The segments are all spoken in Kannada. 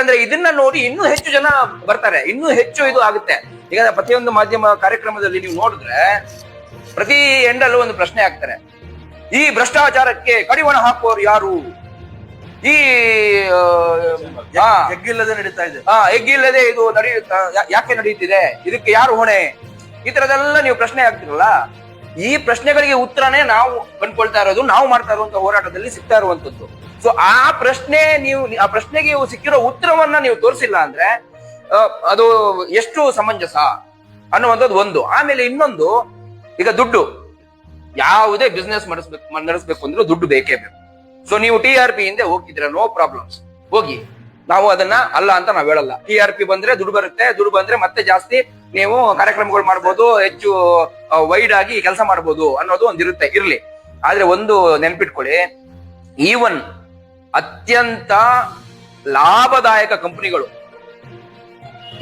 ಯಾಕಂದ್ರೆ ಇದನ್ನ ನೋಡಿ ಇನ್ನೂ ಹೆಚ್ಚು ಜನ ಬರ್ತಾರೆ ಇನ್ನೂ ಹೆಚ್ಚು ಇದು ಆಗುತ್ತೆ. ಈಗ ಪ್ರತಿಯೊಂದು ಮಾಧ್ಯಮ ಕಾರ್ಯಕ್ರಮದಲ್ಲಿ ನೀವು ನೋಡಿದ್ರೆ ಪ್ರತಿ ಎಂಡಲ್ಲೂ ಒಂದು ಪ್ರಶ್ನೆ ಆಗ್ತಾರೆ ಈ ಭ್ರಷ್ಟಾಚಾರಕ್ಕೆ ಕಡಿವಾಣ ಹಾಕುವವರು ಯಾರು? ಈ ಎಗ್ಗಿಲ್ಲದೆ ನಡೀತಾ ಇದೆ. ಹಾ ಎಗ್ಗಿಲ್ಲದೆ ಇದು ನಡೆಯುತ್ತ ಯಾಕೆ ನಡೆಯುತ್ತಿದೆ ಇದಕ್ಕೆ ಯಾರು ಹೊಣೆ? ಈ ತರದೆಲ್ಲ ನೀವು ಪ್ರಶ್ನೆ ಆಗ್ತಿರಲ್ಲ? ಈ ಪ್ರಶ್ನೆಗಳಿಗೆ ಉತ್ತರನೇ ನಾವು ಕಂಡ್ಕೊಳ್ತಾ ಇರೋದು, ನಾವು ಮಾಡ್ತಾ ಇರುವಂತ ಹೋರಾಟದಲ್ಲಿ ಸಿಗ್ತಾ ಇರುವಂತದ್ದು. ಸೊ ಆ ಪ್ರಶ್ನೆ ನೀವು, ಆ ಪ್ರಶ್ನೆಗೆ ಸಿಕ್ಕಿರೋ ಉತ್ತರವನ್ನ ನೀವು ತೋರಿಸಿಲ್ಲ ಅಂದ್ರೆ ಅದು ಎಷ್ಟು ಸಮಂಜಸ ಅನ್ನುವಂಥದ್ದು ಒಂದು. ಆಮೇಲೆ ಇನ್ನೊಂದು, ಈಗ ದುಡ್ಡು. ಯಾವುದೇ ಬಿಸ್ನೆಸ್ ಮಾಡಿಸ್ಬೇಕು, ನಡೆಸ್ಬೇಕು ಅಂದ್ರೆ ದುಡ್ಡು ಬೇಕೇ ಬೇಕು. ಸೊ ನೀವು ಟಿ ಆರ್ ಪಿ ಹಿಂದೆ ಹೋಗಿದ್ರೆ ನೋ ಪ್ರಾಬ್ಲಮ್ಸ್ ಹೋಗಿ. ನಾವು ಅದನ್ನ ಅಲ್ಲ ಅಂತ ನಾವು ಹೇಳಲ್ಲ. ಟಿ ಆರ್ ಪಿ ಬಂದ್ರೆ ದುಡ್ಡು ಬರುತ್ತೆ, ದುಡ್ಡು ಬಂದ್ರೆ ಮತ್ತೆ ಜಾಸ್ತಿ ನೀವು ಕಾರ್ಯಕ್ರಮಗಳು ಮಾಡ್ಬೋದು, ಹೆಚ್ಚು ವೈಡ್ ಆಗಿ ಕೆಲಸ ಮಾಡ್ಬೋದು ಅನ್ನೋದು ಒಂದಿರುತ್ತೆ, ಇರ್ಲಿ. ಆದ್ರೆ ಒಂದು ನೆನ್ಪಿಟ್ಕೊಳ್ಳಿ ಈವನ್ ಅತ್ಯಂತ ಲಾಭದಾಯಕ ಕಂಪನಿಗಳು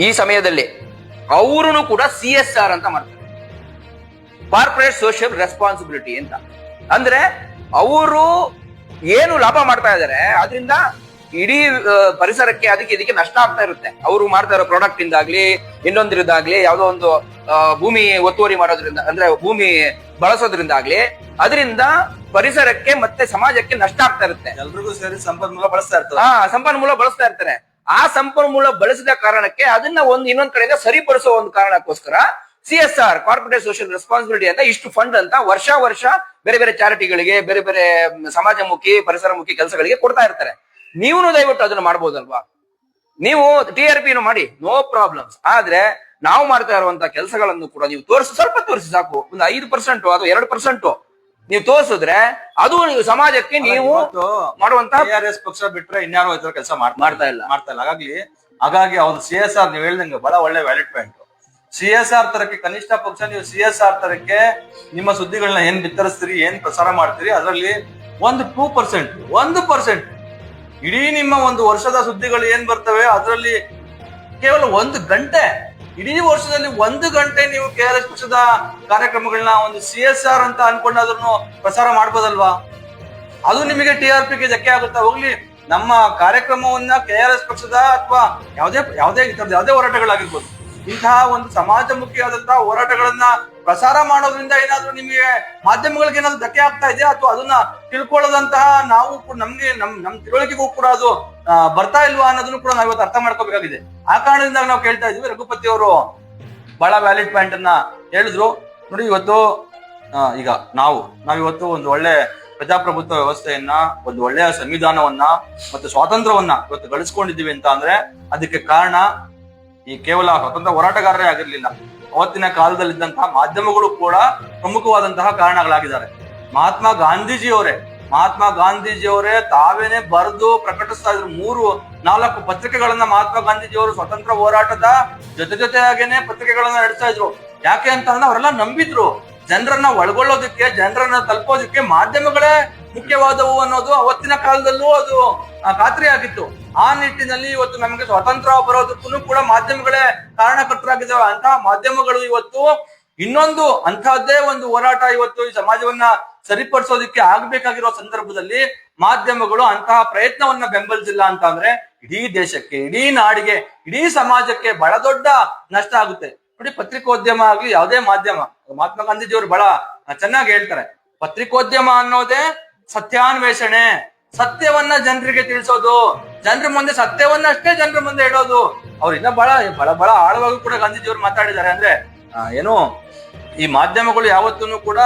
ಈ ಸಮಯದಲ್ಲಿ ಅವರು ಕೂಡ ಸಿ ಎಸ್ ಆರ್ ಅಂತ ಮಾಡ್ತಾರೆ. ಕಾರ್ಪೊರೇಟ್ ಸೋಷಿಯಲ್ ರೆಸ್ಪಾನ್ಸಿಬಿಲಿಟಿ ಅಂತ. ಅಂದ್ರೆ, ಅವರು ಏನು ಲಾಭ ಮಾಡ್ತಾ ಇದ್ದಾರೆ, ಅದರಿಂದ ಇಡೀ ಪರಿಸರಕ್ಕೆ ಅದಕ್ಕೆ ಇದಕ್ಕೆ ನಷ್ಟ ಆಗ್ತಾ ಇರುತ್ತೆ. ಅವರು ಮಾಡ್ತಾ ಇರೋ ಪ್ರಾಡಕ್ಟ್ ಇಂದಾಗ್ಲಿ ಇನ್ನೊಂದಿರೋದಾಗ್ಲಿ ಯಾವುದೋ ಒಂದು ಭೂಮಿ ಒತ್ತುವರಿ ಮಾಡೋದ್ರಿಂದ ಅಂದ್ರೆ ಭೂಮಿ ಬಳಸೋದ್ರಿಂದಾಗ್ಲಿ ಅದರಿಂದ ಪರಿಸರಕ್ಕೆ ಮತ್ತೆ ಸಮಾಜಕ್ಕೆ ನಷ್ಟ ಆಗ್ತಾ ಇರುತ್ತೆ. ಎಲ್ರಿಗೂ ಸೇರಿ ಸಂಪನ್ಮೂಲ ಬಳಸ್ತಾ ಇರ್ತಾರೆ ಆ ಸಂಪನ್ಮೂಲ ಬಳಸ್ತಾ ಇರ್ತಾರೆ. ಆ ಸಂಪನ್ಮೂಲ ಬಳಸಿದ ಕಾರಣಕ್ಕೆ ಅದನ್ನ ಒಂದು ಇನ್ನೊಂದ್ ಕಡೆಯಿಂದ ಸರಿಪಡಿಸೋ ಒಂದು ಕಾರಣಕ್ಕೋಸ್ಕರ C S R corporate social responsibility ಅಂತ ಇಷ್ಟು ಫಂಡ್ ಅಂತ ವರ್ಷ ವರ್ಷ ಬೇರೆ ಬೇರೆ ಚಾರಿಟಿಗಳಿಗೆ ಬೇರೆ ಬೇರೆ ಸಮಾಜಮುಖಿ ಪರಿಸರಮುಖಿ ಕೆಲಸಗಳಿಗೆ ಕೊಡ್ತಾ ಇರ್ತಾರೆ. ನೀವು ದಯವಿಟ್ಟು ಅದನ್ನ ಮಾಡ್ಬೋದಲ್ವಾ? ನೀವು ಟಿ ಆರ್ ಪಿನು ಮಾಡಿ ನೋ ಪ್ರಾಬ್ಲಮ್ಸ್ ಆದ್ರೆ ನಾವು ಮಾಡ್ತಾ ಇರುವಂತ ಕೆಲಸಗಳನ್ನು ಕೂಡ ನೀವು ತೋರಿಸಿ ಸ್ವಲ್ಪ ತೋರಿಸಿ ಸಾಕು. ಒಂದು ಐದು ಪರ್ಸೆಂಟ್ ಅಥವಾ ಎರಡು ಪರ್ಸೆಂಟ್ ನೀವು ತೋರಿಸಿದ್ರೆ ಅದು ನೀವು ಸಮಾಜಕ್ಕೆ ನೀವು ಮಾಡುವಂತ ಆರ್ ಎಸ್ ಪಕ್ಷ ಬಿಟ್ರೆ ಇನ್ಯಾರು ಇತರ ಕೆಲಸ ಮಾಡ್ತಾ ಇಲ್ಲ. ಮಾಡ್ತಾ ಇಲ್ಲ. ಹಾಗಾಗಿ ಹಾಗಾಗಿ ಅವ್ರು ಸಿ ಎಸ್ ಆರ್ ನೀವು ಹೇಳ್ದಂಗೆ ಬಹಳ ಒಳ್ಳೆ valid point C S R ತರಕ್ಕೆ ಕನಿಷ್ಠ ಪಕ್ಷ ನೀವು ಸಿ ಎಸ್ ಆರ್ ತರಕ್ಕೆ ನಿಮ್ಮ ಸುದ್ದಿಗಳನ್ನ ಏನ್ ಬಿತ್ತರಿಸ್ತೀರಿ ಏನ್ ಪ್ರಸಾರ ಮಾಡ್ತೀರಿ ಅದರಲ್ಲಿ ಒಂದು ಟೂ ಪರ್ಸೆಂಟ್ ಒಂದು ಪರ್ಸೆಂಟ್ ಇಡೀ ನಿಮ್ಮ ಒಂದು ವರ್ಷದ ಸುದ್ದಿಗಳು ಏನ್ ಬರ್ತವೆ, ಅದರಲ್ಲಿ ಕೇವಲ ಒಂದು ಗಂಟೆ, ಇಡೀ ವರ್ಷದಲ್ಲಿ ಒಂದು ಗಂಟೆ ನೀವು ಕೆ ಆರ್ ಎಸ್ ಪಕ್ಷದ ಕಾರ್ಯಕ್ರಮಗಳನ್ನ ಒಂದು ಸಿ ಎಸ್ ಆರ್ ಅಂತ ಅನ್ಕೊಂಡಾದ್ರೂ ಪ್ರಸಾರ ಮಾಡ್ಬೋದಲ್ವಾ? ಅದು ನಿಮಗೆ ಟಿ ಆರ್ ಪಿಗೆ ಧಕ್ಕೆ ಆಗುತ್ತಾ? ಹೋಗ್ಲಿ, ನಮ್ಮ ಕಾರ್ಯಕ್ರಮವನ್ನ ಕೆ ಆರ್ ಎಸ್ ಪಕ್ಷದ ಅಥವಾ ಯಾವುದೇ ಯಾವುದೇ ಯಾವುದೇ ಹೋರಾಟಗಳಾಗಿರ್ಬೋದು. ಇಂತಹ ಒಂದು ಸಮಾಜಮುಖಿಯಾದಂತಹ ಹೋರಾಟಗಳನ್ನ ಪ್ರಸಾರ ಮಾಡೋದ್ರಿಂದ ಏನಾದ್ರೂ ನಿಮಗೆ ಮಾಧ್ಯಮಗಳಿಗೆ ಏನಾದ್ರು ಧಕ್ಕೆ ಆಗ್ತಾ ಇದೆಯಾ? ಅಥವಾ ಅದನ್ನ ತಿಳ್ಕೊಳ್ಳೋದಂತಹ ನಾವು ನಮ್ಗೆ ನಮ್ ನಮ್ ತಿಳುವಳಿಕೆಗೂ ಕೂಡ ಅದು ಬರ್ತಾ ಇಲ್ವಾ ಅನ್ನೋದನ್ನು ಕೂಡ ನಾವು ಇವತ್ತು ಅರ್ಥ ಮಾಡ್ಕೋಬೇಕಾಗಿದೆ. ಆ ಕಾರಣದಿಂದ ನಾವು ಕೇಳ್ತಾ ಇದೀವಿ ರಘುಪತಿ ಅವರು ಬಹಳ ವ್ಯಾಲಿಡ್ ಪಾಯಿಂಟ್ ಅನ್ನ ಹೇಳಿದ್ರು. ನೋಡಿ, ಇವತ್ತು ಈಗ ನಾವು, ನಾವಿವತ್ತು ಒಂದು ಒಳ್ಳೆ ಪ್ರಜಾಪ್ರಭುತ್ವ ವ್ಯವಸ್ಥೆಯನ್ನ, ಒಂದು ಒಳ್ಳೆಯ ಸಂವಿಧಾನವನ್ನ ಮತ್ತು ಸ್ವಾತಂತ್ರ್ಯವನ್ನ ಇವತ್ತು ಗಳಿಸ್ಕೊಂಡಿದ್ದೀವಿ ಅಂತ ಅಂದ್ರೆ, ಅದಕ್ಕೆ ಕಾರಣ ಈ ಕೇವಲ ಸ್ವತಂತ್ರ ಹೋರಾಟಗಾರರೇ ಆಗಿರಲಿಲ್ಲ. ಅವತ್ತಿನ ಕಾಲದಲ್ಲಿದ್ದಂತಹ ಮಾಧ್ಯಮಗಳು ಕೂಡ ಪ್ರಮುಖವಾದಂತಹ ಕಾರಣಗಳಾಗಿದ್ದಾರೆ. ಮಹಾತ್ಮ ಗಾಂಧೀಜಿಯವರೇ ಮಹಾತ್ಮ ಗಾಂಧೀಜಿಯವರೇ ತಾವೇನೆ ಬರೆದು ಪ್ರಕಟಿಸ್ತಾ ಇದ್ರು ಮೂರು, ನಾಲ್ಕು ಪತ್ರಿಕೆಗಳನ್ನ ಮಹಾತ್ಮ ಗಾಂಧೀಜಿಯವರು ಸ್ವತಂತ್ರ ಹೋರಾಟದ ಜೊತೆ ಜೊತೆಯಾಗೇನೆ ಪತ್ರಿಕೆಗಳನ್ನ ನಡೆಸ್ತಾ ಇದ್ರು. ಯಾಕೆ ಅಂತಂದ್ರೆ ಅವರೆಲ್ಲ ನಂಬಿದ್ರು. ಜನರನ್ನ ಒಳಗೊಳ್ಳೋದಕ್ಕೆ, ಜನರನ್ನ ತಲುಪೋದಕ್ಕೆ ಮಾಧ್ಯಮಗಳೇ ಮುಖ್ಯವಾದವು ಅನ್ನೋದು ಅವತ್ತಿನ ಕಾಲದಲ್ಲೂ ಅದು ಖಾತ್ರಿ ಆಗಿತ್ತು. ಆ ನಿಟ್ಟಿನಲ್ಲಿ ಇವತ್ತು ನಮಗೆ ಸ್ವಾತಂತ್ರ್ಯ ಬರೋದಕ್ಕೂ ಕೂಡ ಮಾಧ್ಯಮಗಳೇ ಕಾರಣಕರ್ತರಾಗಿದ್ದಾವೆ. ಅಂತಹ ಮಾಧ್ಯಮಗಳು ಇವತ್ತು ಇನ್ನೊಂದು ಅಂತಹದ್ದೇ ಒಂದು ಹೋರಾಟ ಇವತ್ತು ಈ ಸಮಾಜವನ್ನ ಸರಿಪಡಿಸೋದಕ್ಕೆ ಆಗ್ಬೇಕಾಗಿರೋ ಸಂದರ್ಭದಲ್ಲಿ ಮಾಧ್ಯಮಗಳು ಅಂತಹ ಪ್ರಯತ್ನವನ್ನ ಬೆಂಬಲಿಸಿಲ್ಲ ಅಂತ ಅಂದ್ರೆ ಇಡೀ ದೇಶಕ್ಕೆ, ಇಡೀ ನಾಡಿಗೆ, ಇಡೀ ಸಮಾಜಕ್ಕೆ ಬಹಳ ದೊಡ್ಡ ನಷ್ಟ ಆಗುತ್ತೆ. ನೋಡಿ, ಪತ್ರಿಕೋದ್ಯಮ ಆಗ್ಲಿ ಯಾವುದೇ ಮಾಧ್ಯಮ, ಮಹಾತ್ಮ ಗಾಂಧೀಜಿಯವರು ಬಹಳ ಚೆನ್ನಾಗಿ ಹೇಳ್ತಾರೆ. ಪತ್ರಿಕೋದ್ಯಮ ಅನ್ನೋದೇ ಸತ್ಯಾನ್ವೇಷಣೆ, ಸತ್ಯವನ್ನ ಜನರಿಗೆ ತಿಳಿಸೋದು, ಜನರ ಮುಂದೆ ಸತ್ಯವನ್ನ ಅಷ್ಟೇ ಜನರ ಮುಂದೆ ಇಡೋದು. ಅವ್ರು ಇನ್ನ ಬಹಳ ಬಹಳ ಬಹಳ ಆಳವಾಗಿ ಕೂಡ ಗಾಂಧೀಜಿಯವರು ಮಾತಾಡಿದ್ದಾರೆ ಅಂದ್ರೆ ಏನು, ಈ ಮಾಧ್ಯಮಗಳು ಯಾವತ್ತೂ ಕೂಡ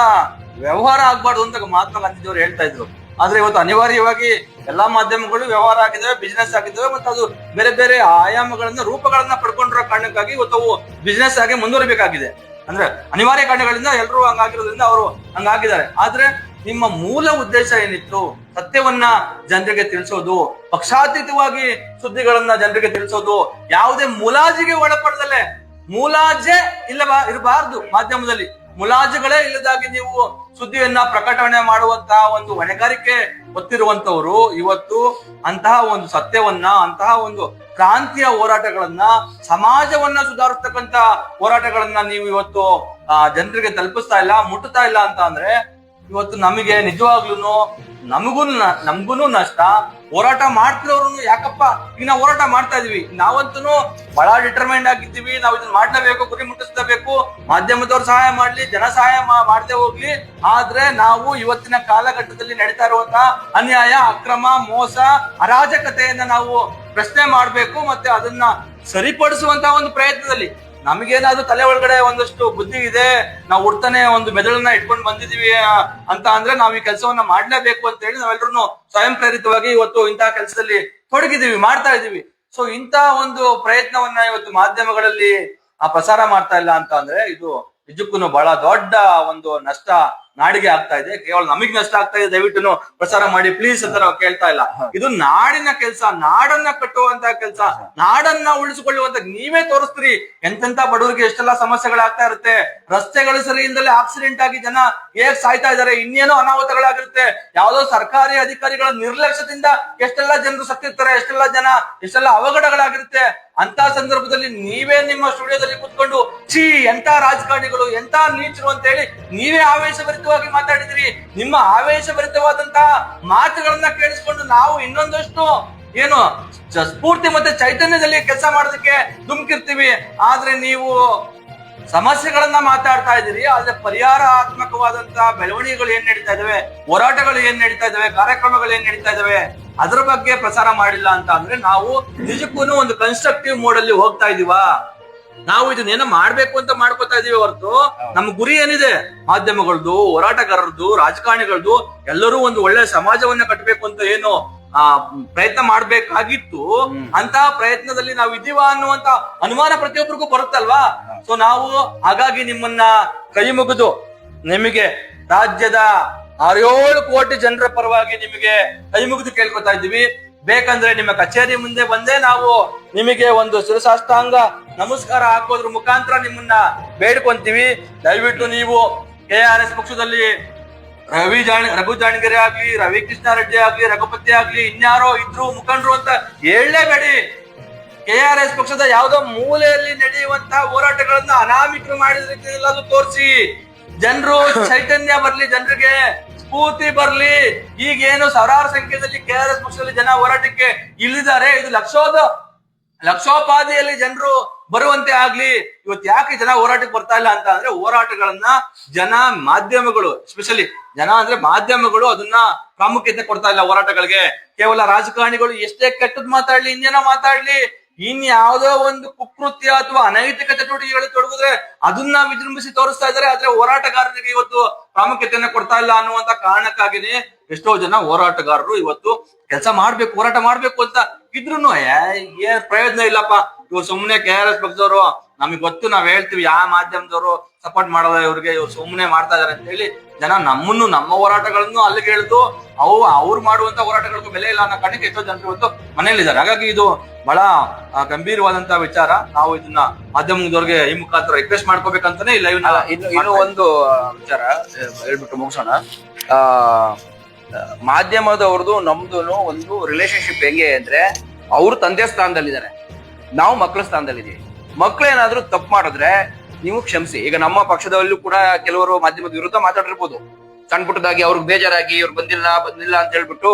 ವ್ಯವಹಾರ ಆಗ್ಬಾರ್ದು ಅಂತ ಮಹಾತ್ಮ ಗಾಂಧೀಜಿಯವರು ಹೇಳ್ತಾ ಇದ್ರು. ಆದ್ರೆ ಇವತ್ತು ಅನಿವಾರ್ಯವಾಗಿ ಎಲ್ಲಾ ಮಾಧ್ಯಮಗಳು ವ್ಯವಹಾರ ಆಗಿದ್ದಾವೆ ಬಿಸ್ನೆಸ್ ಆಗಿದ್ದಾವೆ, ಮತ್ತು ಅದು ಬೇರೆ ಬೇರೆ ಆಯಾಮಗಳನ್ನ, ರೂಪಗಳನ್ನ ಪಡ್ಕೊಂಡಿರೋ ಕಾರಣಕ್ಕಾಗಿ ಇವತ್ತು ಅವು ಬಿಸ್ನೆಸ್ ಆಗಿ ಮುಂದುವರಿಬೇಕಾಗಿದೆ. ಅಂದ್ರೆ ಅನಿವಾರ್ಯ ಕಾರಣಗಳಿಂದ ಎಲ್ಲರೂ ಹಂಗಾಗಿರೋದ್ರಿಂದ ಅವರು ಹಂಗಾಗಿದ್ದಾರೆ. ಆದ್ರೆ ನಿಮ್ಮ ಮೂಲ ಉದ್ದೇಶ ಏನಿತ್ತು ಸತ್ಯವನ್ನ ಜನರಿಗೆ ತಿಳಿಸೋದು, ಪಕ್ಷಾತೀತವಾಗಿ ಸುದ್ದಿಗಳನ್ನ ಜನರಿಗೆ ತಿಳಿಸೋದು, ಯಾವುದೇ ಮುಲಾಜಿಗೆ ಒಳಪಡದಲ್ಲೆ, ಮುಲಾಜೆ ಇಲ್ಲ ಇರಬಾರದು ಮಾಧ್ಯಮದಲ್ಲಿ. ಮುಲಾಜುಗಳೇ ಇಲ್ಲದಾಗಿ ನೀವು ಸುದ್ದಿಯನ್ನ ಪ್ರಕಟಣೆ ಮಾಡುವಂತಹ ಒಂದು ಹೊಣೆಗಾರಿಕೆ ಹೊತ್ತಿರುವಂತವರು ಇವತ್ತು ಅಂತಹ ಒಂದು ಸತ್ಯವನ್ನ, ಅಂತಹ ಒಂದು ಕ್ರಾಂತಿಯ ಹೋರಾಟಗಳನ್ನ, ಸಮಾಜವನ್ನ ಸುಧಾರಿಸ್ತಕ್ಕಂತ ಹೋರಾಟಗಳನ್ನ ನೀವು ಇವತ್ತು ಜನರಿಗೆ ತಲುಪಿಸ್ತಾ ಇಲ್ಲ, ಮುಟ್ಟುತ್ತಾ ಇಲ್ಲ ಅಂತ ಅಂದ್ರೆ ಇವತ್ತು ನಮಗೆ ನಿಜವಾಗ್ಲೂ ನಮಗೂ ನಮಗೂನು ನಷ್ಟ. ಹೋರಾಟ ಮಾಡ್ತಿರೋರು ಯಾಕಪ್ಪ ಈಗ ನಾವು ಹೋರಾಟ ಮಾಡ್ತಾ ಇದೀವಿ. ನಾವಂತೂ ಬಹಳ ಡಿಟರ್ಮೈಂಡ್ ಆಗಿದ್ದೀವಿ. ನಾವು ಇದನ್ನ ಮಾಡ್ಲೇಬೇಕು, ಗುರಿ ಮುಟ್ಟಿಸ್ಲೇಬೇಕು. ಮಾಧ್ಯಮದವ್ರು ಸಹಾಯ ಮಾಡ್ಲಿ, ಜನ ಸಹಾಯ ಮಾ- ಮಾಡದೆ ಹೋಗ್ಲಿ. ಆದ್ರೆ ನಾವು ಇವತ್ತಿನ ಕಾಲಘಟ್ಟದಲ್ಲಿ ನಡೀತಾ ಇರುವಂತಹ ಅನ್ಯಾಯ, ಅಕ್ರಮ, ಮೋಸ, ಅರಾಜಕತೆಯನ್ನ ನಾವು ಪ್ರಶ್ನೆ ಮಾಡ್ಬೇಕು ಮತ್ತೆ ಅದನ್ನ ಸರಿಪಡಿಸುವಂತಹ ಒಂದು ಪ್ರಯತ್ನದಲ್ಲಿ ನಮಗೇನಾದ್ರೂ ತಲೆ ಒಳಗಡೆ ಒಂದಷ್ಟು ಬುದ್ಧಿ ಇದೆ, ನಾವು ಹುಡ್ತಾನೆ ಒಂದು ಮೆದುಳನ್ನ ಇಟ್ಕೊಂಡು ಬಂದಿದೀವಿ ಅಂತ ಅಂದ್ರೆ ನಾವು ಈ ಕೆಲಸವನ್ನ ಮಾಡ್ಲೇಬೇಕು ಅಂತ ಹೇಳಿ ನಾವೆಲ್ಲರೂ ಸ್ವಯಂ ಪ್ರೇರಿತವಾಗಿ ಇವತ್ತು ಇಂತಹ ಕೆಲಸದಲ್ಲಿ ತೊಡಗಿದೀವಿ, ಮಾಡ್ತಾ ಇದೀವಿ. ಸೊ ಇಂತ ಒಂದು ಪ್ರಯತ್ನವನ್ನ ಇವತ್ತು ಮಾಧ್ಯಮಗಳಲ್ಲಿ ಆ ಪ್ರಸಾರ ಮಾಡ್ತಾ ಇಲ್ಲ ಅಂತ ಅಂದ್ರೆ ಇದು ನಿಜಕ್ಕೂ ಬಹಳ ದೊಡ್ಡ ಒಂದು ನಷ್ಟ ನಾಡಿಗೆ ಆಗ್ತಾ ಇದೆ ಕೇವಲ ನಮಗೆ ನಷ್ಟ ಆಗ್ತಾ ಇದೆ ದಯವಿಟ್ಟು ಪ್ರಸಾರ ಮಾಡಿ ಪ್ಲೀಸ್ ಅಂತ ನಾವು ಕೇಳ್ತಾ ಇಲ್ಲ. ಇದು ನಾಡಿನ ಕೆಲಸ ನಾಡನ್ನ ಕಟ್ಟುವಂತ ಕೆಲಸ ನಾಡನ್ನ ಉಳಿಸಿಕೊಳ್ಳುವಂತ ನೀವೇ ತೋರಿಸ್ತೀರಿ. ಎಂತೆಂತ ಬಡವರಿಗೆ ಎಷ್ಟೆಲ್ಲ ಸಮಸ್ಯೆಗಳಾಗ್ತಾ ಇರುತ್ತೆ. ರಸ್ತೆಗಳು ಸರಿ ಇಲ್ದಲೆ ಆಕ್ಸಿಡೆಂಟ್ ಆಗಿ ಜನ ಹೇಗ್ ಸಾಯ್ತಾ ಇದಾರೆ ಇನ್ನೇನೋ ಅನಾಹುತಗಳಾಗಿರುತ್ತೆ. ಯಾವ್ದೋ ಸರ್ಕಾರಿ ಅಧಿಕಾರಿಗಳ ನಿರ್ಲಕ್ಷ್ಯದಿಂದ ಎಷ್ಟೆಲ್ಲ ಜನರು ಸತ್ತಿರ್ತಾರೆ ಎಷ್ಟೆಲ್ಲ ಜನ ಎಷ್ಟೆಲ್ಲ ಅವಘಡಗಳಾಗಿರುತ್ತೆ. ಅಂತ ಸಂದರ್ಭದಲ್ಲಿ ನೀವೇ ನಿಮ್ಮ ಸ್ಟುಡಿಯೋದಲ್ಲಿ ಕೂತ್ಕೊಂಡು, ಛೀ ಎಂತ ರಾಜಕಾರಣಿಗಳು ಎಂತ ನೀಚರು ಅಂತ ಹೇಳಿ ನೀವೇ ಆವೇಶಭರಿತವಾಗಿ ಮಾತಾಡಿದಿರಿ. ನಿಮ್ಮ ಆವೇಶಭರಿತವಾದಂತಹ ಮಾತುಗಳನ್ನ ಕೇಳಿಸ್ಕೊಂಡು ನಾವು ಇನ್ನೊಂದಷ್ಟು ಏನು ಸ್ಫೂರ್ತಿ ಮತ್ತೆ ಚೈತನ್ಯದಲ್ಲಿ ಕೆಲಸ ಮಾಡೋದಕ್ಕೆ ಧುಮ್ಕಿರ್ತೀವಿ. ಆದ್ರೆ ನೀವು ಸಮಸ್ಯೆಗಳನ್ನ ಮಾತಾಡ್ತಾ ಇದ್ದೀರಿ. ಆದ್ರೆ ಪರಿಹಾರಾತ್ಮಕವಾದಂತಹ ಬೆಳವಣಿಗೆಗಳು ಏನ್ ನಡೀತಾ ಇದಾವೆ ಹೋರಾಟಗಳು ಏನ್ ನಡೀತಾ ಇದಾವೆ ಕಾರ್ಯಕ್ರಮಗಳು ಏನ್ ನಡೀತಾ ಇದಾವೆ ಅದ್ರ ಬಗ್ಗೆ ಪ್ರಸಾರ ಮಾಡಿಲ್ಲ ಅಂತ ಅಂದ್ರೆ ನಾವು ನಿಜಕ್ಕೂ ಒಂದು ಕನ್ಸ್ಟ್ರಕ್ಟಿವ್ ಮೋಡ್ ಅಲ್ಲಿ ಹೋಗ್ತಾ ಇದೀವಾ? ನಾವು ಇದನ್ನೇನೋ ಮಾಡ್ಬೇಕು ಅಂತ ಮಾಡ್ಕೊತಾ ಇದೀವಿ ಹೊರತು. ನಮ್ಮ ಗುರಿ ಏನಿದೆ? ಮಾಧ್ಯಮಗಳದ್ದು ಹೋರಾಟಗಾರರದ್ದು ರಾಜಕಾರಣಿಗಳದ್ದು ಎಲ್ಲರೂ ಒಂದು ಒಳ್ಳೆ ಸಮಾಜವನ್ನ ಕಟ್ಟಬೇಕು ಅಂತ ಏನು ಆ ಪ್ರಯತ್ನ ಮಾಡ್ಬೇಕಾಗಿತ್ತು. ಅಂತ ಪ್ರಯತ್ನದಲ್ಲಿ ನಾವು ಇದೀವ ಅನ್ನುವಂತ ಅನುಮಾನ ಪ್ರತಿಯೊಬ್ಬರಿಗೂ ಬರುತ್ತಲ್ವಾ? ಸೊ ನಾವು ಹಾಗಾಗಿ ನಿಮ್ಮನ್ನ ಕೈ ಮುಗಿದು ನಿಮಗೆ ರಾಜ್ಯದ ಆರೇಳು ಕೋಟಿ ಜನರ ಪರವಾಗಿ ನಿಮಗೆ ಕೈ ಮುಗಿದು ಕೇಳ್ಕೊತಾ ಇದ್ದೀವಿ. ಬೇಕಂದ್ರೆ ನಿಮ್ಮ ಕಚೇರಿ ಮುಂದೆ ಬಂದೇ ನಾವು ನಿಮಗೆ ಒಂದು ಶಿರಸಾಷ್ಟಾಂಗ ನಮಸ್ಕಾರ ಹಾಕೋದ್ರ ಮುಖಾಂತರ ನಿಮ್ಮನ್ನ ಬೇಡ್ಕೊಂತೀವಿ. ದಯವಿಟ್ಟು ನೀವು ಕೆ ಆರ್ ಎಸ್ ಪಕ್ಷದಲ್ಲಿ ರವಿ ಜಾಣ, ರಘು ಜಾಣಗೆರೆ ಆಗ್ಲಿ, ರವಿ ಕೃಷ್ಣ ರೆಡ್ಡಿ ಆಗ್ಲಿ, ರಘುಪತಿ ಆಗ್ಲಿ, ಇನ್ಯಾರೋ ಇದ್ರು ಮುಖಂಡರು ಅಂತ ಹೇಳಲೇಬೇಡಿ. ಕೆ ಆರ್ ಎಸ್ ಪಕ್ಷದ ಯಾವುದೋ ಮೂಲೆಯಲ್ಲಿ ನಡೆಯುವಂತಹ ಹೋರಾಟಗಳನ್ನ ಅನಾಮಿಕರು ಮಾಡಿದ್ರೆ ತೋರಿಸಿ. ಜನರು ಚೈತನ್ಯ ಬರ್ಲಿ ಜನರಿಗೆ. ಸ್ಫೂರ್ತಿ ಬರ್ಲಿ. ಈಗೇನು ಸಾವಿರಾರು ಸಂಖ್ಯೆಯಲ್ಲಿ ಕೆ ಆರ್ ಎಸ್ ಪಕ್ಷದಲ್ಲಿ ಜನ ಹೋರಾಟಕ್ಕೆ ಇಳಿದಿದ್ದಾರೆ ಇದು ಲಕ್ಷೋದ, ಲಕ್ಷೋಪಾದಿಯಲ್ಲಿ ಜನರು ಬರುವಂತೆ ಆಗ್ಲಿ. ಇವತ್ತು ಯಾಕೆ ಜನ ಹೋರಾಟಕ್ಕೆ ಬರ್ತಾ ಇಲ್ಲ ಅಂತ ಅಂದ್ರೆ ಹೋರಾಟಗಳನ್ನ ಜನ ಮಾಧ್ಯಮಗಳು ಸ್ಪೆಷಲಿ ಜನ ಅಂದ್ರೆ ಮಾಧ್ಯಮಗಳು ಅದನ್ನ ಪ್ರಾಮುಖ್ಯತೆ ಕೊಡ್ತಾ ಇಲ್ಲ ಹೋರಾಟಗಳಿಗೆ. ಕೇವಲ ರಾಜಕಾರಣಿಗಳು ಎಷ್ಟೇ ಕೆಟ್ಟದ್ ಮಾತಾಡ್ಲಿ ಇನ್ನೇನೋ ಮಾತಾಡ್ಲಿ. ಇನ್ ಯಾವ್ದೋ ಒಂದು ಕುಕೃತ್ಯ ಅಥವಾ ಅನೈತಿಕ ಚಟುವಟಿಕೆಗಳು ತೊಡಗಿದ್ರೆ ಅದನ್ನ ವಿಜೃಂಭಿಸಿ ತೋರಿಸ್ತಾ ಇದ್ದಾರೆ. ಆದ್ರೆ ಹೋರಾಟಗಾರರಿಗೆ ಇವತ್ತು ಪ್ರಾಮುಖ್ಯತೆಯನ್ನ ಕೊಡ್ತಾ ಇಲ್ಲ ಅನ್ನುವಂತ ಕಾರಣಕ್ಕಾಗಿನೇ ಎಷ್ಟೋ ಜನ ಹೋರಾಟಗಾರರು ಇವತ್ತು ಕೆಲಸ ಮಾಡ್ಬೇಕು, ಹೋರಾಟ ಮಾಡ್ಬೇಕು ಅಂತ ಇದ್ರು ಏನ್ ಪ್ರಯೋಜನ ಇಲ್ಲಪ್ಪ. ಇವ್ರು ಸುಮ್ನೆ ಕೆ ಆರ್ ಎಸ್ ಪಕ್ಷದವರು ನಮಗ್ ಗೊತ್ತು ನಾವ್ ಹೇಳ್ತೀವಿ ಯಾವ ಮಾಧ್ಯಮದವರು ಸಪೋರ್ಟ್ ಮಾಡಲ್ಲ ಇವ್ರಿಗೆ ಇವ್ರು ಸುಮ್ನೆ ಮಾಡ್ತಾ ಇದಾರೆ ಅಂತ ಹೇಳಿ ಜನ ನಮ್ಮನ್ನು ನಮ್ಮ ಹೋರಾಟಗಳನ್ನು ಅಲ್ಲಿಗೆ ಹೇಳ್ತು ಅವು ಅವ್ರು ಮಾಡುವಂತ ಹೋರಾಟಗಳಿಗೂ ಬೆಲೆ ಇಲ್ಲ ಅನ್ನೋ ಕಾರಣಕ್ಕೆ ಎಷ್ಟೋ ಜನರು ಇವತ್ತು ಮನೆಯಲ್ಲಿದ್ದಾರೆ. ಹಾಗಾಗಿ ಇದು ಬಹಳ ಗಂಭೀರವಾದಂತ ಗಂಭೀರವಾದಂತಹ ವಿಚಾರ. ನಾವು ಇದನ್ನ ಮಾಧ್ಯಮದವ್ರಿಗೆ ಈ ಮುಖಾಂತರ ರಿಕ್ವೆಸ್ಟ್ ಮಾಡ್ಕೋಬೇಕಂತಾನೆ ಇಲ್ಲ ಲೈವ್ ಇನ್ನು ಒಂದು ವಿಚಾರ ಹೇಳ್ಬಿಟ್ಟು ಮುಗಿಸೋಣ. ಆ ಮಾಧ್ಯಮದವ್ರದ್ದು ನಮ್ದು ಒಂದು ರಿಲೇಶನ್ಶಿಪ್ ಹೆಂಗೆ ಅಂದ್ರೆ ಅವ್ರು ತಂದೆ ಸ್ಥಾನದಲ್ಲಿದ್ದಾರೆ. ನಾವು ಮಕ್ಕಳ ಸ್ಥಾನದಲ್ಲಿದ್ದೀವಿ. ಮಕ್ಳೇನಾದ್ರೂ ತಪ್ಪು ಮಾಡಿದ್ರೆ ನೀವು ಕ್ಷಮಿಸಿ. ಈಗ ನಮ್ಮ ಪಕ್ಷದಲ್ಲೂ ಕೂಡ ಕೆಲವರು ಮಾಧ್ಯಮದ ವಿರುದ್ಧ ಮಾತಾಡಿರ್ಬೋದು. ಸಣ್ಣ ಪುಟ್ಟದಾಗಿ ಅವ್ರಿಗೆ ಬೇಜಾರಾಗಿ ಇವ್ರು ಬಂದಿಲ್ಲ ಬಂದಿಲ್ಲ ಅಂತ ಹೇಳ್ಬಿಟ್ಟು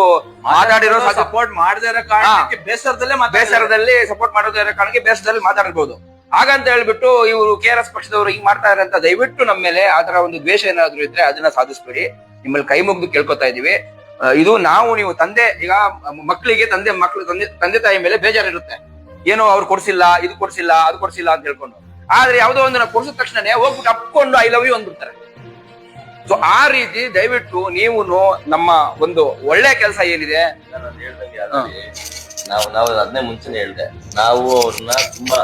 ಮಾತಾಡಿರೋ ಸಪೋರ್ಟ್ ಮಾಡದೇ ಇರೋ ಕಾರಣಕ್ಕೆ ಬೇಸರದಲ್ಲೇ. ಬೇಸರದಲ್ಲಿ ಸಪೋರ್ಟ್ ಮಾಡೋದ್ರ ಕಾರಣಕ್ಕೆ ಬೇಸರದಲ್ಲಿ ಮಾತಾಡಿರ್ಬೋದು. ಹಾಗಂತ ಹೇಳ್ಬಿಟ್ಟು ಇವರು ಕೆ ಆರ್ ಎಸ್ ಪಕ್ಷದವರು ಹಿಂಗ್ ಮಾಡ್ತಾ ಅಂತ ದಯವಿಟ್ಟು ನಮ್ಮ ಮೇಲೆ ಆತರ ಒಂದು ದ್ವೇಷ ಏನಾದ್ರು ಇದ್ರೆ ಅದನ್ನ ಸಾಧಿಸ್ಬೇಡಿ. ನಿಮ್ಮಲ್ಲಿ ಕೈ ಮುಗಿದು ಕೇಳ್ಕೊತಾ ಇದೀವಿ ಇದು ನಾವು ನೀವು ತಂದೆ ಈಗ ಮಕ್ಕಳಿಗೆ ತಂದೆ ಮಕ್ಕಳು ತಂದೆ ತಂದೆ ತಾಯಿ ಮೇಲೆ ಬೇಜಾರಿರುತ್ತೆ. ಏನೋ ಅವ್ರು ಕೊಡ್ಸಿಲ್ಲ, ಇದು ಕೊಡ್ಸಿಲ್ಲ, ಅದು ಕೊಡ್ಸಿಲ್ಲ ಅಂತ ಹೇಳ್ಕೊಂಡು. ಆದ್ರೆ ಯಾವುದೋ ಒಂದನ್ನ ಕೊಡಿಸಿದ ತಕ್ಷಣನೇ ಹೋಗ್ಬಿಟ್ಟು ಅಪ್ಕೊಂಡು ಐ ಲವ್ ಯು ಅಂದ್ಬಿಡ್ತಾರೆ. ಸೊ ಆ ರೀತಿ ದಯವಿಟ್ಟು ನೀವು ನಮ್ಮ ಒಂದು ಒಳ್ಳೆ ಕೆಲಸ ಏನಿದೆ? ನಾನು ನಾವು ನಾವು ಅದನ್ನೇ ಮುಂಚೆನೆ ಹೇಳ್ದೆ. ನಾವು ಅವ್ರನ್ನ ತುಂಬಾ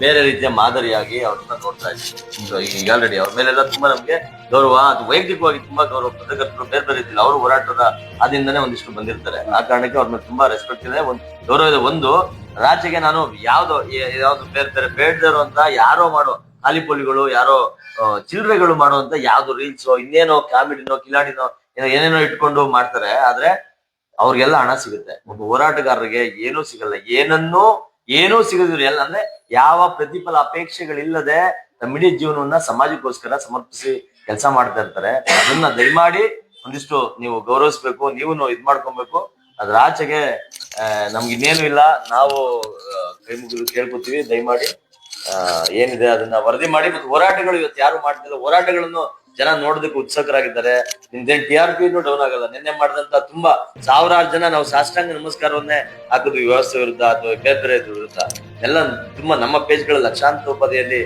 ಬೇರೆ ರೀತಿಯ ಮಾದರಿಯಾಗಿ ಅವ್ರನ್ನ ನೋಡ್ತಾ ಇದ್ವಿ. ಈಗ ಆಲ್ರೆಡಿ ಅವ್ರ ಮೇಲೆಲ್ಲ ತುಂಬಾ ನಮ್ಗೆ ಗೌರವ, ಅದು ವೈಯಕ್ತಿಕವಾಗಿ ತುಂಬಾ ಗೌರವ. ಪತ್ರಕರ್ತರು ಬೇರೆ ಬೇರೆ ರೀತಿಯಲ್ಲಿ ಅವರು ಹೋರಾಟದ ಅದಿಂದನೇ ಒಂದಿಷ್ಟು ಬಂದಿರ್ತಾರೆ. ಆ ಕಾರಣಕ್ಕೆ ಅವ್ರನ್ನ ತುಂಬಾ ರೆಸ್ಪೆಕ್ಟ್ ಇದೆ. ಒಂದು ಗೌರವ ಇದೆ. ಒಂದು ರಾಜ್ಯಕ್ಕೆ ನಾನು ಯಾವ್ದೋ ಯಾವ್ದು ಬೇರೆ ಬೇಡದರು ಅಂತ ಯಾರೋ ಮಾಡೋ ಖಾಲಿಪೋಲಿಗಳು ಯಾರೋ ಚಿಲ್ಲರೆಗಳು ಮಾಡುವಂತ ಯಾವ್ದು ರೀಲ್ಸ್ ಇನ್ನೇನೋ ಕಾಮಿಡಿನೋ, ಕಿಲಾಡಿನೋ, ಏನೋ ಏನೇನೋ ಇಟ್ಕೊಂಡು ಮಾಡ್ತಾರೆ. ಆದ್ರೆ ಅವ್ರಿಗೆಲ್ಲ ಹಣ ಸಿಗುತ್ತೆ. ಒಬ್ಬ ಹೋರಾಟಗಾರರಿಗೆ ಏನೂ ಸಿಗಲ್ಲ. ಏನನ್ನೂ, ಏನೂ ಸಿಗದಿದ್ರು ಎಲ್ಲ ಅಂದ್ರೆ ಯಾವ ಪ್ರತಿಫಲ ಅಪೇಕ್ಷೆಗಳಿಲ್ಲದೆ ತಮ್ಮ ಇಡೀ ಜೀವನವನ್ನ ಸಮಾಜಕ್ಕೋಸ್ಕರ ಸಮರ್ಪಿಸಿ ಕೆಲಸ ಮಾಡ್ತಾ ಇರ್ತಾರೆ. ಅದನ್ನ ದಯಮಾಡಿ ಒಂದಿಷ್ಟು ನೀವು ಗೌರವಿಸ್ಬೇಕು, ನೀವು ಇದ್ ಮಾಡ್ಕೊಬೇಕು ಅದ್ರ ಆಚೆಗೆ ನಮ್ಗೆ ಇನ್ನೇನು ಇಲ್ಲ. ನಾವು ಕೈ ಮುಗಿದು ಕೇಳ್ಕೊತೀವಿ. ದಯಮಾಡಿ ಏನಿದೆ ಅದನ್ನ ವರದಿ ಮಾಡಿ. ಮತ್ತು ಹೋರಾಟಗಳು ಇವತ್ತು ಯಾರು ಮಾಡ್ತಿಲ್ಲ, ಹೋರಾಟಗಳನ್ನು ಜನ ನೋಡೋದಕ್ಕೆ ಉತ್ಸುಕರಾಗಿದ್ದಾರೆ. ನಿಮ್ದೇನ್ ಟಿ ಆರ್ ಪಿ ಡೌನ್ ಆಗಲ್ಲ. ನಿನ್ನೆ ಮಾಡಿದಂತ ತುಂಬಾ ಸಾವಿರಾರು ಜನ ನಾವು ಸಾಷ್ಟಾಂಗ ನಮಸ್ಕಾರವನ್ನೇ ಹಾಕಿದ್ವಿ ವ್ಯವಸ್ಥೆ ವಿರುದ್ಧ ಅಥವಾ ಬೇರೆ ಬೇರೆ ವಿರುದ್ಧ. ಎಲ್ಲ ತುಂಬಾ ನಮ್ಮ ಪೇಜ್ಗಳ ಲಕ್ಷಾಂತರ ಉಪಾಧಿಯಲ್ಲಿ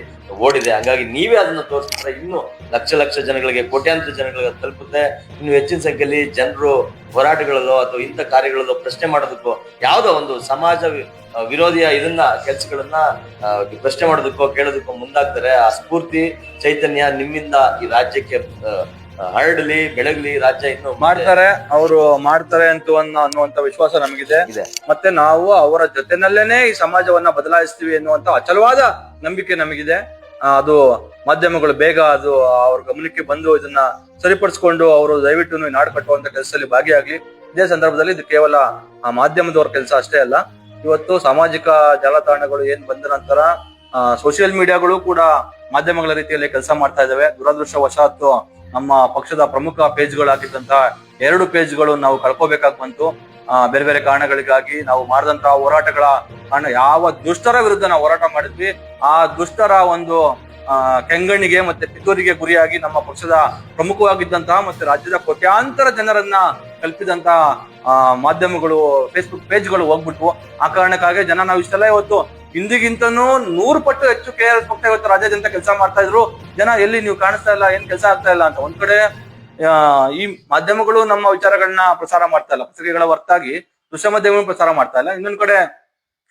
ಓಡಿದೆ. ಹಾಗಾಗಿ ನೀವೇ ಅದನ್ನ ತೋರಿಸಿದ್ರೆ ಇನ್ನು ಲಕ್ಷ ಲಕ್ಷ ಜನಗಳಿಗೆ, ಕೋಟ್ಯಾಂತರ ಜನಗಳಿಗೆ ತಲುಪುತ್ತೆ. ಇನ್ನು ಹೆಚ್ಚಿನ ಸಂಖ್ಯೆಯಲ್ಲಿ ಜನರು ಹೋರಾಟಗಳಲ್ಲೋ ಅಥವಾ ಇಂಥ ಕಾರ್ಯಗಳಲ್ಲೋ ಪ್ರಶ್ನೆ ಮಾಡೋದಕ್ಕೂ ಯಾವುದೋ ಒಂದು ಸಮಾಜ ವಿರೋಧಿಯ ಇದನ್ನ ಕೆಲಸಗಳನ್ನ ಪ್ರಶ್ನೆ ಮಾಡೋದಕ್ಕೋ ಕೇಳೋದಕ್ಕೋ ಮುಂದಾಗ್ತಾರೆ. ಆ ಸ್ಫೂರ್ತಿ ಚೈತನ್ಯ ನಿಮ್ಮಿಂದ ಈ ರಾಜ್ಯಕ್ಕೆ ಹರಡಲಿ ಬೆಳಗಲಿ ರಾಜ್ಯ ಇನ್ನು ಮಾಡ್ತಾರೆ. ಅವರು ಮಾಡ್ತಾರೆ ಅಂತ ಅನ್ನೋ ಅನ್ನುವಂತ ವಿಶ್ವಾಸ ನಮಗಿದೆ. ಮತ್ತೆ ನಾವು ಅವರ ಜೊತೆನಲ್ಲೇನೆ ಈ ಸಮಾಜವನ್ನ ಬದಲಾಯಿಸ್ತೀವಿ ಎನ್ನುವಂತ ಅಚಲವಾದ ನಂಬಿಕೆ ನಮಗಿದೆ. ಅದು ಮಾಧ್ಯಮಗಳು ಬೇಗ ಅದು ಅವ್ರ ಗಮನಕ್ಕೆ ಬಂದು ಇದನ್ನ ಸರಿಪಡಿಸಿಕೊಂಡು ಅವರು ದಯವಿಟ್ಟು ನಾಡು ಕಟ್ಟುವಂತ ಕೆಲಸದಲ್ಲಿ ಭಾಗಿಯಾಗಲಿ. ಇದೇ ಸಂದರ್ಭದಲ್ಲಿ ಇದು ಕೇವಲ ಆ ಮಾಧ್ಯಮದವ್ರ ಕೆಲಸ ಅಷ್ಟೇ ಅಲ್ಲ ಇವತ್ತು ಸಾಮಾಜಿಕ ಜಾಲತಾಣಗಳು ಏನ್ ಬಂದ ನಂತರ ಸೋಷಿಯಲ್ ಮೀಡಿಯಾಗಳು ಕೂಡ ಮಾಧ್ಯಮಗಳ ರೀತಿಯಲ್ಲಿ ಕೆಲಸ ಮಾಡ್ತಾ ಇದಾವೆ. ದುರದೃಷ್ಟವಶಾತ್ತು ನಮ್ಮ ಪಕ್ಷದ ಪ್ರಮುಖ ಪೇಜ್ಗಳಾಗಿದ್ದಂತಹ ಎರಡು ಪೇಜ್ಗಳು ನಾವು ಕಳ್ಕೋಬೇಕಾಗಿ ಬಂತು. ಬೇರೆ ಬೇರೆ ಕಾರಣಗಳಿಗಾಗಿ ನಾವು ಮಾಡಿದಂತಹ ಹೋರಾಟಗಳ ಕಾರಣ ಯಾವ ದುಷ್ಟರ ವಿರುದ್ಧ ನಾವು ಹೋರಾಟ ಮಾಡಿದ್ವಿ. ಆ ದುಷ್ಟರ ಒಂದು ಕೆಂಗಣ್ಣಿಗೆ ಮತ್ತೆ ಪಿತೂರಿಗೆ ಗುರಿಯಾಗಿ ನಮ್ಮ ಪಕ್ಷದ ಪ್ರಮುಖವಾಗಿದ್ದಂತಹ ಮತ್ತೆ ರಾಜ್ಯದ ಕೋಟ್ಯಾಂತರ ಜನರನ್ನ ಕಲ್ಪಿದಂತಹ ಮಾಧ್ಯಮಗಳು ಫೇಸ್ಬುಕ್ ಪೇಜ್ಗಳು ಹೋಗ್ಬಿಟ್ವು. ಆ ಕಾರಣಕ್ಕಾಗಿ ಜನ ನಾವು ಇಷ್ಟೆಲ್ಲ ಇವತ್ತು ಹಿಂದಿಗಿಂತನೂ ನೂರು ಪಟ್ಟು ಹೆಚ್ಚು ಕೆ ಆರ್ ಎಸ್ ಪಕ್ಷ ಇವತ್ತು ರಾಜ್ಯಾದ್ಯಂತ ಕೆಲಸ ಮಾಡ್ತಾ ಇದ್ರು. ಜನ ಎಲ್ಲಿ ನೀವು ಕಾಣಿಸ್ತಾ ಇಲ್ಲ, ಏನ್ ಕೆಲಸ ಆಗ್ತಾ ಇಲ್ಲ ಅಂತ. ಒಂದ್ ಕಡೆ ಈ ಮಾಧ್ಯಮಗಳು ನಮ್ಮ ವಿಚಾರಗಳನ್ನ ಪ್ರಸಾರ ಮಾಡ್ತಾ ಇಲ್ಲ. ಪತ್ರಿಕೆಗಳ ಹೊರತಾಗಿ ದೃಶ್ಯ ಮಾಧ್ಯಮ ಪ್ರಸಾರ ಮಾಡ್ತಾ ಇಲ್ಲ. ಇನ್ನೊಂದ್ ಕಡೆ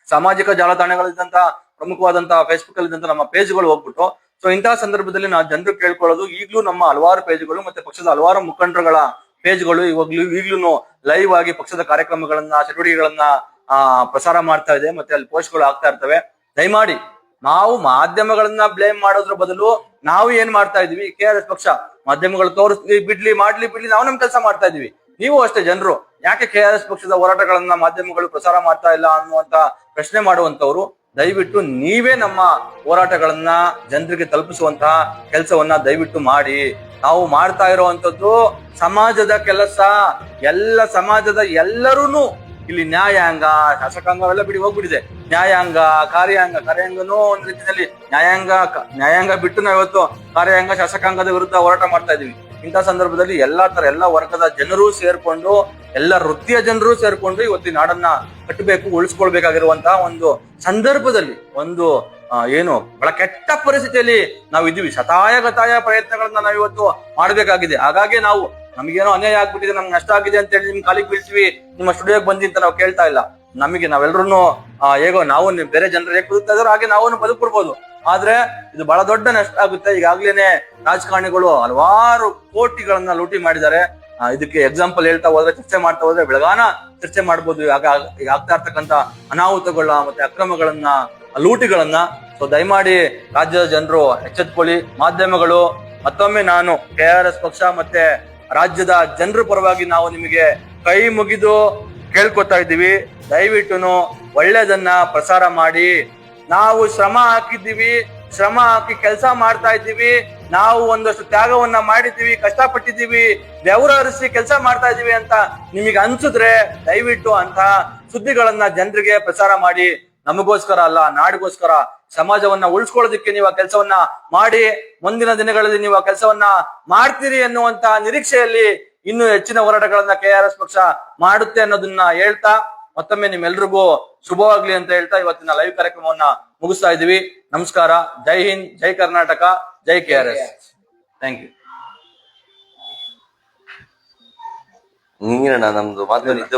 ಸಾಮಾಜಿಕ ಜಾಲತಾಣಗಳಿದ್ದಂತ ಪ್ರಮುಖವಾದಂತಹ ಫೇಸ್ಬುಕ್ ಅಲ್ಲಿ ನಮ್ಮ ಪೇಜ್ಗಳು ಹೋಗ್ಬಿಟ್ಟು ಸೊ ಇಂತಹ ಸಂದರ್ಭದಲ್ಲಿ ನಾವು ಜನರು ಕೇಳ್ಕೊಳ್ಳೋದು ಈಗಲೂ ನಮ್ಮ ಹಲವಾರು ಪೇಜ್ಗಳು ಮತ್ತೆ ಪಕ್ಷದ ಹಲವಾರು ಮುಖಂಡರುಗಳ ಪೇಜ್ಗಳು ಇವಾಗ್ಲೂ ಈಗ್ಲೂ ಲೈವ್ ಆಗಿ ಪಕ್ಷದ ಕಾರ್ಯಕ್ರಮಗಳನ್ನ, ಚಟುವಟಿಕೆಗಳನ್ನ ಪ್ರಸಾರ ಮಾಡ್ತಾ ಇದೆ, ಮತ್ತೆ ಅಲ್ಲಿ ಪೋಸ್ಟ್ಗಳು ಆಗ್ತಾ ಇರ್ತವೆ. ದಯಮಾಡಿ, ನಾವು ಮಾಧ್ಯಮಗಳನ್ನ ಬ್ಲೇಮ್ ಮಾಡೋದ್ರ ಬದಲು ನಾವು ಏನ್ ಮಾಡ್ತಾ ಇದೀವಿ ಕೆ ಆರ್ ಎಸ್ ಪಕ್ಷ ಮಾಧ್ಯಮಗಳು ತೋರಿಸ್ಲಿ ಬಿಡ್ಲಿ, ಮಾಡ್ಲಿ, ಬಿಡ್ಲಿ, ನಾವು ನಮ್ ಕೆಲಸ ಮಾಡ್ತಾ ಇದೀವಿ ನೀವು ಅಷ್ಟೇ ಜನರು, ಯಾಕೆ ಕೆ ಆರ್ ಎಸ್ ಪಕ್ಷದ ಹೋರಾಟಗಳನ್ನ ಮಾಧ್ಯಮಗಳು ಪ್ರಸಾರ ಮಾಡ್ತಾ ಇಲ್ಲ ಅನ್ನುವಂತ ಪ್ರಶ್ನೆ ಮಾಡುವಂತವ್ರು ದಯವಿಟ್ಟು ನೀವೇ ನಮ್ಮ ಹೋರಾಟಗಳನ್ನ ಜನರಿಗೆ ತಲುಪಿಸುವಂತಹ ಕೆಲಸವನ್ನ ದಯವಿಟ್ಟು ಮಾಡಿ. ನಾವು ಮಾಡ್ತಾ ಇರುವಂತದ್ದು ಸಮಾಜದ ಕೆಲಸ, ಎಲ್ಲ ಸಮಾಜದ ಎಲ್ಲರೂ ಇಲ್ಲಿ ನ್ಯಾಯಾಂಗ ಶಾಸಕಾಂಗ ಎಲ್ಲ ಬಿಡಿ ಹೋಗ್ಬಿಟ್ಟಿದೆ. ನ್ಯಾಯಾಂಗ, ಕಾರ್ಯಾಂಗ, ಕಾರ್ಯಾಂಗನೂ ಒಂದ್ ರೀತಿಯಲ್ಲಿ ನ್ಯಾಯಾಂಗ ನ್ಯಾಯಾಂಗ ಬಿಟ್ಟು ನಾವು ಇವತ್ತು ಕಾರ್ಯಾಂಗ, ಶಾಸಕಾಂಗದ ವಿರುದ್ಧ ಹೋರಾಟ ಮಾಡ್ತಾ ಇದೀವಿ ಇಂಥ ಸಂದರ್ಭದಲ್ಲಿ ಎಲ್ಲಾ ತರ ಎಲ್ಲ ವರ್ಗದ ಜನರು ಸೇರ್ಕೊಂಡು ಎಲ್ಲ ವೃತ್ತಿಯ ಜನರು ಸೇರ್ಕೊಂಡು ಇವತ್ತು ಈ ನಾಡನ್ನ ಕಟ್ಟಬೇಕು, ಉಳಿಸ್ಕೊಳ್ಬೇಕಾಗಿರುವಂತಹ ಒಂದು ಸಂದರ್ಭದಲ್ಲಿ, ಒಂದು ಏನು, ಬಹಳ ಕೆಟ್ಟ ಪರಿಸ್ಥಿತಿಯಲ್ಲಿ ನಾವು ಇದೀವಿ ಶತಾಯ ಗತಾಯ ಪ್ರಯತ್ನಗಳನ್ನ ನಾವು ಇವತ್ತು ಮಾಡಬೇಕಾಗಿದೆ. ಹಾಗಾಗಿ ನಾವು ನಮಗೇನೋ ಅನ್ಯಾಯ ಆಗ್ಬಿಟ್ಟಿದೆ, ನಮ್ಗೆ ನಷ್ಟ ಆಗಿದೆ ಅಂತ ಹೇಳಿ ನಿಮ್ ಕಾಲಿಗೆ ಬೀಳ್ತೀವಿ, ನಿಮ್ಮ ಸ್ಟುಡಿಯೋಗೆ ಬಂದಿ ಅಂತ ನಾವು ಕೇಳ್ತಾ ಇಲ್ಲ. ನಮಗೆ ನಾವೆಲ್ಲರೂ ಹೇಗೋ ನಾವು ಬೇರೆ ಜನರು ಹೇಗೆ ಬದುಕ್ತಾ ಹಾಗೆ ನಾವು ಬದುಕ್ಬಿಡ್ಬೋದು. ಆದ್ರೆ ಇದು ಬಹಳ ದೊಡ್ಡ ನಷ್ಟ ಆಗುತ್ತೆ. ಈಗಾಗ್ಲೇನೆ ರಾಜಕಾರಣಿಗಳು ಹಲವಾರು ಕೋಟಿಗಳನ್ನ ಲೂಟಿ ಮಾಡಿದ್ದಾರೆ. ಇದಕ್ಕೆ ಎಕ್ಸಾಂಪಲ್ ಹೇಳ್ತಾ ಹೋದ್ರೆ, ಚರ್ಚೆ ಮಾಡ್ತಾ ಹೋದ್ರೆ ಬೆಳಗಾನ ಚರ್ಚೆ ಮಾಡ್ಬೋದು. ಈಗ ಆಗ್ತಾ ಇರ್ತಕ್ಕಂತ ಅನಾಹುತಗಳ ಮತ್ತೆ ಅಕ್ರಮಗಳನ್ನ, ಲೂಟಿಗಳನ್ನ ಸೊ ದಯಮಾಡಿ ರಾಜ್ಯದ ಜನರು ಎಚ್ಚೆತ್ಕೊಳ್ಳಿ. ಮಾಧ್ಯಮಗಳು, ಮತ್ತೊಮ್ಮೆ ನಾನು ಕೆ ಆರ್ ಎಸ್ ಪಕ್ಷ ಮತ್ತೆ ರಾಜ್ಯದ ಜನರ ಪರವಾಗಿ ನಾವು ನಿಮಗೆ ಕೈ ಮುಗಿದು ಕೇಳ್ಕೊತಾ ಇದ್ದೀವಿ. ದಯವಿಟ್ಟು ಒಳ್ಳೇದನ್ನ ಪ್ರಸಾರ ಮಾಡಿ. ನಾವು ಶ್ರಮ ಹಾಕಿದ್ದೀವಿ. ಶ್ರಮ ಹಾಕಿ ಕೆಲಸ ಮಾಡ್ತಾ ಇದ್ದೀವಿ. ನಾವು ಒಂದಷ್ಟು ತ್ಯಾಗವನ್ನ ಮಾಡಿದ್ದೀವಿ, ಕಷ್ಟಪಟ್ಟಿದ್ದೀವಿ ದೇವರ ಅರಿಸಿ ಕೆಲಸ ಮಾಡ್ತಾ ಇದೀವಿ ಅಂತ ನಿಮಗೆ ಅನ್ಸಿದ್ರೆ ದಯವಿಟ್ಟು ಅಂತ ಸುದ್ದಿಗಳನ್ನ ಜನರಿಗೆ ಪ್ರಸಾರ ಮಾಡಿ. ನಮಗೋಸ್ಕರ ಅಲ್ಲ, ನಾಡಿಗೋಸ್ಕರ ಸಮಾಜವನ್ನ ಉಳಿಸ್ಕೊಳ್ಳೋದಕ್ಕೆ ನೀವು ಆ ಕೆಲಸವನ್ನ ಮಾಡಿ, ಮುಂದಿನ ದಿನಗಳಲ್ಲಿ ನೀವು ಆ ಕೆಲಸವನ್ನ ಮಾಡ್ತೀರಿ ಅನ್ನುವಂತ ನಿರೀಕ್ಷೆಯಲ್ಲಿ ಇನ್ನು ಹೆಚ್ಚಿನ ಹೋರಾಟಗಳನ್ನ ಕೆ ಆರ್ ಎಸ್ ಪಕ್ಷ ಮಾಡುತ್ತೆ ಅನ್ನೋದನ್ನ ಹೇಳ್ತಾ, ಮತ್ತೊಮ್ಮೆ ನಿಮ್ಮೆಲ್ರಿಗೂ ಶುಭವಾಗ್ಲಿ ಅಂತ ಹೇಳ್ತಾ ಇವತ್ತಿನ ಲೈವ್ ಕಾರ್ಯಕ್ರಮವನ್ನ ಮುಗಿಸ್ತಾ ಇದೀವಿ ನಮಸ್ಕಾರ, ಜೈ ಹಿಂದ್, ಜೈ ಕರ್ನಾಟಕ. ಜೈ K R S thank you ಹಿಂಗೇನಣ್ಣ ನಮ್ದು ಮಾತು ನಿದ್ದೆ